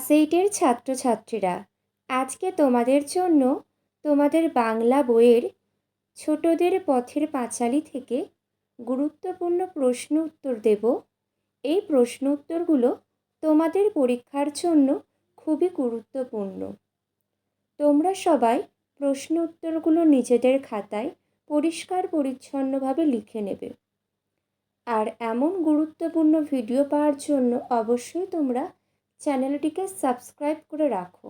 Class এইটের ছাত্রছাত্রীরা, আজকে তোমাদের জন্য তোমাদের বাংলা বইয়ের ছোটদের পথের পাঁচালী থেকে গুরুত্বপূর্ণ প্রশ্ন উত্তর দেব। এই প্রশ্ন উত্তরগুলো তোমাদের পরীক্ষার জন্য খুবই গুরুত্বপূর্ণ। তোমরা সবাই প্রশ্ন উত্তরগুলো নিজেদের খাতায় পরিষ্কার পরিচ্ছন্নভাবে লিখে নেবে। আর এমন গুরুত্বপূর্ণ ভিডিও পাওয়ার জন্য অবশ্যই তোমরা চ্যানেলটিকে সাবস্ক্রাইব করে রাখো।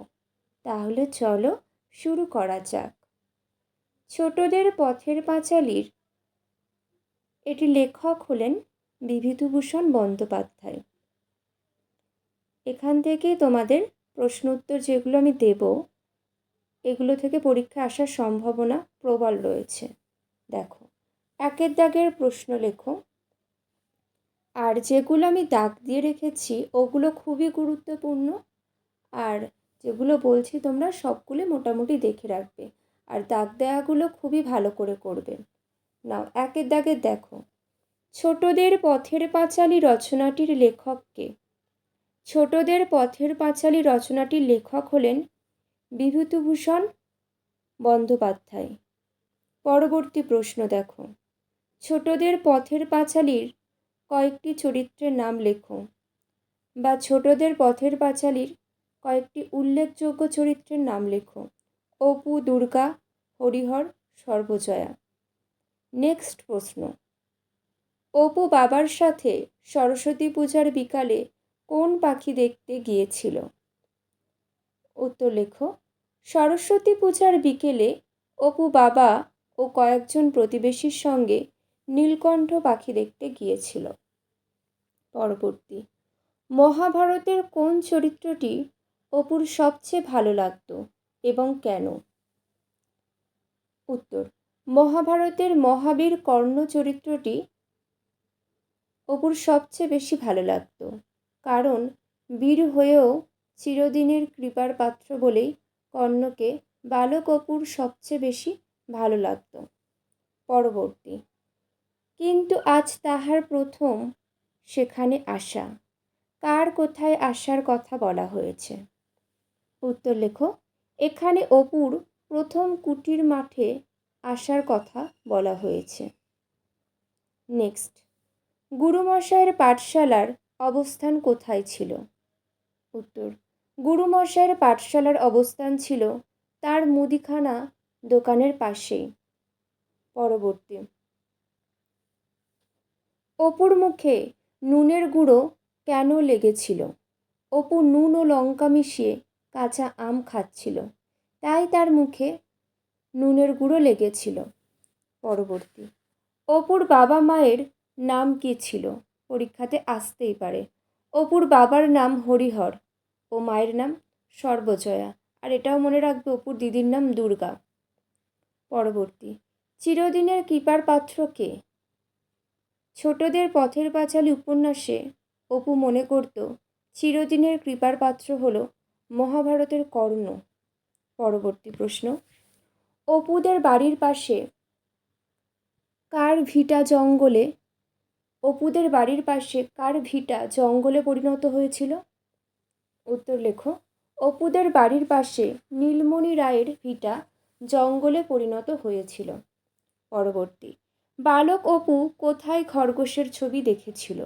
তাহলে চলো শুরু করা যাক। ছোটদের পথের পাঁচালীর এটি লেখক হলেন বিভূতিভূষণ বন্দ্যোপাধ্যায়। এখান থেকেই তোমাদের প্রশ্ন উত্তর যেগুলো আমি দেব, এগুলো থেকে পরীক্ষা আসার সম্ভাবনা প্রবল রয়েছে। দেখো, একের দাগের প্রশ্ন লেখো। আর যেগুলো আমি দাগ দিয়ে রেখেছি, ওগুলো খুবই গুরুত্বপূর্ণ। আর যেগুলো বলছি তোমরা সবগুলো মোটামুটি দেখে রাখবে। আর দাগ দেওয়াগুলো খুবই ভালো করে করবে। নাও, একের দাগের দেখো। ছোটদের পথের পাঁচালী রচনাটির লেখককে ছোটদের পথের পাঁচালী রচনাটির লেখক হলেন বিভূতিভূষণ বন্দ্যোপাধ্যায়। পরবর্তী প্রশ্ন দেখো। ছোটদের পথের পাঁচালীর কয়েকটি চরিত্রের নাম লেখো বা ছোটদের পথের পাঁচালীর কয়েকটি উল্লেখযোগ্য চরিত্রের নাম লেখো। অপু, দুর্গা, হরিহর, সর্বজয়া। নেক্সট প্রশ্ন। অপু বাবার সাথে সরস্বতী পূজার বিকালে কোন পাখি দেখতে গিয়েছিল? উত্তর লেখো, সরস্বতী পূজার বিকেলে অপু বাবা ও কয়েকজন প্রতিবেশীর সঙ্গে নীলকণ্ঠ পাখি দেখতে গিয়েছিল। পরবর্তী। মহাভারতের কোন চরিত্রটি অপুর সবচেয়ে ভালো লাগতো এবং কেন? উত্তর, মহাভারতের মহাবীর কর্ণ চরিত্রটি অপুর সবচেয়ে বেশি ভালো লাগতো, কারণ বীর হয়েও চিরদিনের কৃপার পাত্র বলেই কর্ণকে বালক অপুর সবচেয়ে বেশি ভালো লাগতো। পরবর্তী, কিন্তু আজ তাহার প্রথম সেখানে আসা। কার কোথায় আসার কথা বলা হয়েছে? উত্তর লেখো, এখানে অপুর প্রথম কুটির মাঠে আসার কথা বলা হয়েছে। নেক্সট, গুরুমশাইয়ের পাঠশালার অবস্থান কোথায় ছিল? উত্তর, গুরুমশাইয়ের পাঠশালার অবস্থান ছিল তার মুদিখানা দোকানের পাশেই। পরবর্তী, অপুর মুখে নুনের গুঁড়ো কেন লেগেছিল? অপু নুন ও লঙ্কা মিশিয়ে কাঁচা আম খাচ্ছিল। তাই তার মুখে নুনের গুঁড়ো লেগেছিল। পরবর্তী। অপুর বাবা মায়ের নাম কী ছিল? পরীক্ষাতে আসতেই পারে। অপুর বাবার নাম হরিহর ও মায়ের নাম সর্বজয়া। আর এটাও মনে রাখবে অপুর দিদির নাম দুর্গা। পরবর্তী। চিরদিনের কৃপার পাত্র কে? ছোটদের পথের পাঁচালী উপন্যাসে অপু মনে করত, চিরদিনের কৃপার পাত্র হল মহাভারতের কর্ণ। পরবর্তী প্রশ্ন, অপুদের বাড়ির পাশে কার ভিটা জঙ্গলে, অপুদের বাড়ির পাশে কার ভিটা জঙ্গলে পরিণত হয়েছিল? উত্তর লেখো, অপুদের বাড়ির পাশে নীলমণি রায়ের ভিটা জঙ্গলে পরিণত হয়েছিল। পরবর্তী বালক অপু কোথায় খরগোশের ছবি দেখেছিল?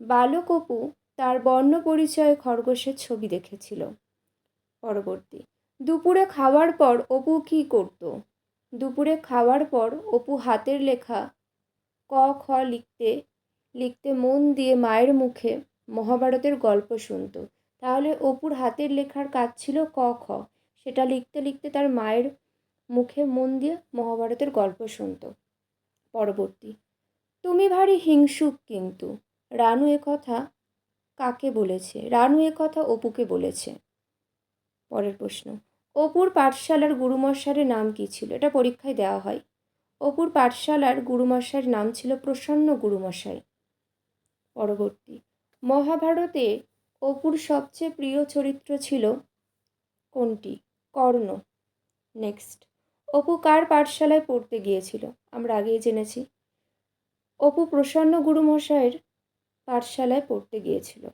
বালক অপু তার বর্ণ পরিচয়ে খরগোশের ছবি দেখেছিল। পরবর্তী, দুপুরে খাওয়ার পর অপু কী করত? দুপুরে খাওয়ার পর অপু হাতের লেখা ক, খ লিখতে লিখতে মন দিয়ে মায়ের মুখে মহাভারতের গল্প শুনত। তাহলে অপুর হাতের লেখার কাজ ছিল ক, খ। সেটা লিখতে লিখতে তার মায়ের মুখে মন দিয়ে মহাভারতের গল্প শুনত। পরবর্তী। তুমি ভারী হিংসুক কিন্তু। রানু কথা কাকে বলেছে? রানু কথা অপুকে বলেছে। পরের প্রশ্ন। অপুর পাঠশালার গুরুমশারের নাম কী ছিল? এটা পরীক্ষায় দেওয়া হয়। অপুর পাঠশালার গুরুমশাইয়ের নাম ছিল প্রসন্ন গুরুমশাই। পরবর্তী। মহাভারতে অপুর সবচেয়ে প্রিয় চরিত্র ছিল কোনটি? কর্ণ। নেক্সট। অপু কার পাঠশালায় পড়তে গিয়েছিল? আমরা আগেই জেনেছি। অপু প্রসন্ন গুরুমশাইয়ের পাঠশালায় পড়তে গিয়েছিল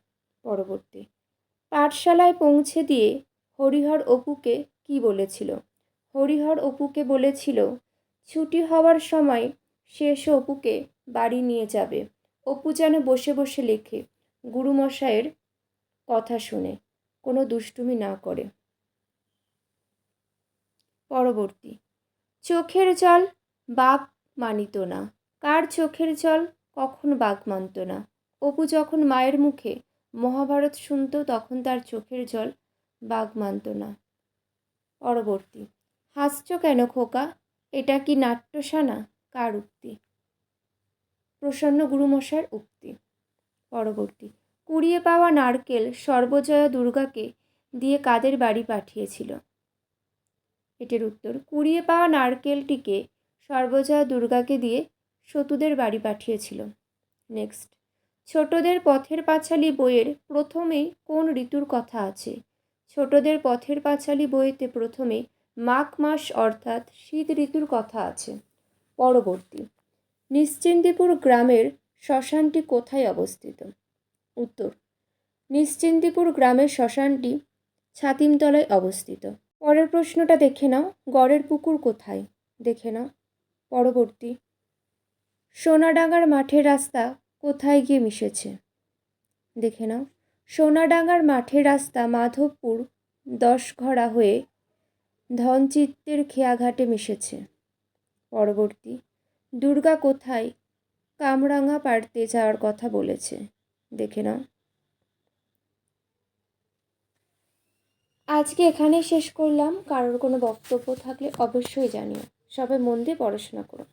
পরবর্তী। পাঠশালায় পৌঁছে দিয়ে হরিহর অপুকে কি বলেছিল? হরিহর অপুকে বলেছিল, ছুটি হওয়ার সময় এসে অপুকে বাড়ি নিয়ে যাবে। অপু যেন বসে বসে লেখে গুরুমশায়ের কথা শুনে। কোনো দুষ্টুমি না করে। পরবর্তী। চোখের জল বাঘ মানিত না। কার চোখের জল? কখন বাঘ মানত না। অপু যখন মায়ের মুখে মহাভারত শুনত, তখন তার চোখের জল বাঘ মানত না। পরবর্তী। হাসছ কেন খোকা? এটা কি নাট্যসানা কার উক্তি? প্রসন্ন গুরুমশাইয়ের উক্তি। পরবর্তী। কুড়িয়ে পাওয়া নারকেল সর্বজয়া দুর্গাকে দিয়ে কাদের বাড়ি পাঠিয়েছিল? এটির উত্তর, কুড়িয়ে পাওয়া নারকেলটিকে সর্বজয়া দুর্গাকে দিয়ে সতুদের বাড়ি পাঠিয়েছিল। নেক্সট, ছোটদের পথের পাঁচালী বইয়ের প্রথমেই কোন ঋতুর কথা আছে? ছোটদের পথের পাঁচালী বইতে প্রথমে মাঘ মাস অর্থাৎ শীত ঋতুর কথা আছে। পরবর্তী, নিশ্চিন্দিপুর গ্রামের শ্মশানটি কোথায় অবস্থিত? উত্তর, নিশ্চিন্দিপুর গ্রামের শ্মশানটি ছাতিমতলায় অবস্থিত। পরের প্রশ্নটা দেখে নাও, গড়ের পুকুর কোথায়? দেখে নাও, পরবর্তী। সোনাডাঙ্গার মাঠের রাস্তা কোথায় গিয়ে মিশেছে? দেখে নাও, সোনাডাঙ্গার মাঠের রাস্তা মাধবপুর দশঘরা হয়ে ধনচিত্তের খেয়াঘাটে মিশেছে। পরবর্তী, দুর্গা কোথায় কামরাঙা পাড়তে যাওয়ার কথা বলেছে? দেখে নাও। আজকে এখানেই শেষ করলাম। কারোর কোনো বক্তব্য থাকলে অবশ্যই জানিও। সবাই মন দিয়ে পড়াশোনা করো।